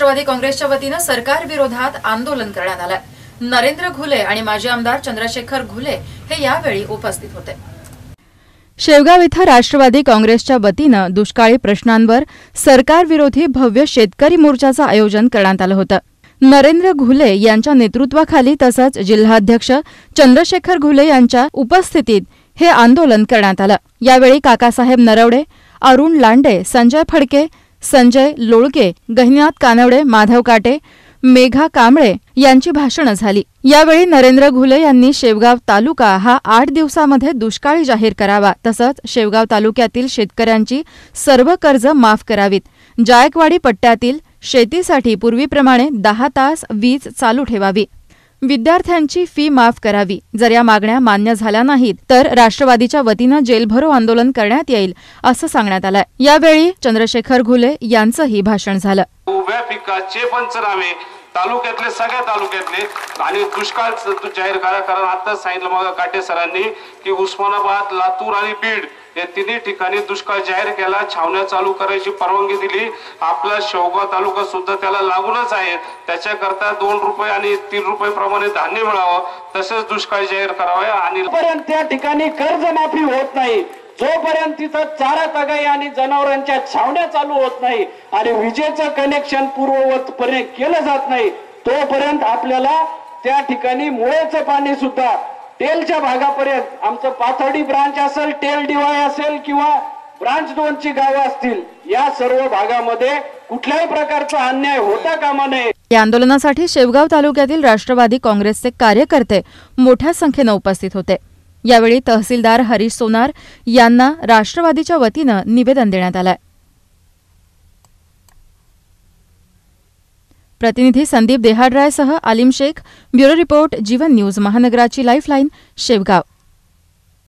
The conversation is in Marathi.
राष्ट्रवादी काँग्रेसच्या वतीनं सरकार विरोधात आंदोलन करण्यात आलं नरेंद्र घुले आणि माजी आमदार चंद्रशेखर घुले हे यावेळी उपस्थित होते. शेवगाव इथं राष्ट्रवादी काँग्रेसच्या वतीनं दुष्काळी प्रश्नांवर सरकारविरोधी भव्य शेतकरी मोर्चाचं आयोजन करण्यात आलं होतं. नरेंद्र घुले यांच्या नेतृत्वाखाली तसंच जिल्हाध्यक्ष चंद्रशेखर घुले यांच्या उपस्थितीत हे आंदोलन करण्यात आलं. यावेळी काकासाहेब नरवडे अरुण लांडे संजय फडके संजय लोळके गहिनाथ कानवडे माधव काटे मेघा कांबळे यांची भाषणं झाली. यावेळी नरेंद्र घुले यांनी शेवगाव तालुका हा आठ दिवसामध्ये दुष्काळी जाहीर करावा तसंच शेवगाव तालुक्यातील शेतकऱ्यांची सर्व कर्ज माफ करावीत. जायकवाडी पट्ट्यातील शेतीसाठी पूर्वीप्रमाणे दहा तास वीज चालू ठेवावी. विद्यार्थ्यांची फी माफ करावी. जर या मागण्या मान्य झाल्या नाहीत तर राष्ट्रवादीच्या वतीनं जेलभरो आंदोलन करण्यात येईल असं सांगण्यात आलंय. यावेळी चंद्रशेखर घुले यांचंही भाषण झालं. उभ्या पिकाचे पंचनामे तालुक्यातले सगळ्या तालुक्यातले. आणि दुष्काळ जाहीर करा कारण आता सांगितलं मग काटे सरांनी की उस्मानाबाद लातूर आणि बीड या तिन्ही ठिकाणी दुष्काळ जाहीर केला छावण्या चालू करायची परवानगी दिली. आपला शेवगाव तालुका सुद्धा त्याला लागूनच आहे. त्याच्याकरता दोन रुपये आणि तीन रुपये प्रमाणे धान्य मिळावं तसेच दुष्काळ जाहीर करावा आणि त्या ठिकाणी कर्जमाफी होत नाही जोपर्यंत तिथं चारा तगाई आणि जनावरांच्या छावण्या चालू होत नाही आणि विजेचं कनेक्शन पूर्ववतपणे केलं जात नाही तोपर्यंत आपल्याला त्या ठिकाणी मुळेचं पाणी सुद्धा टेलच्या भागापर्यंत आमचं पाथर्डी ब्रांच असेल टेल डीवाय असेल किंवा ब्रांच दोनची गावं असतील या सर्व भागामध्ये कुठल्याही प्रकारचा अन्याय होता कामा नये. या आंदोलनासाठी शेवगाव तालुक्यातील राष्ट्रवादी काँग्रेसचे कार्यकर्ते मोठ्या संख्येनं उपस्थित होते. यावेळी तहसीलदार हरीश सोनार यांना राष्ट्रवादीच्या वतीनं निवेदन देण्यात आलंय. प्रतिनिधी Sandeep देहाडरायसह Alim Shaikh bureau report Jeevan news महानगराची lifeline Shevgaon.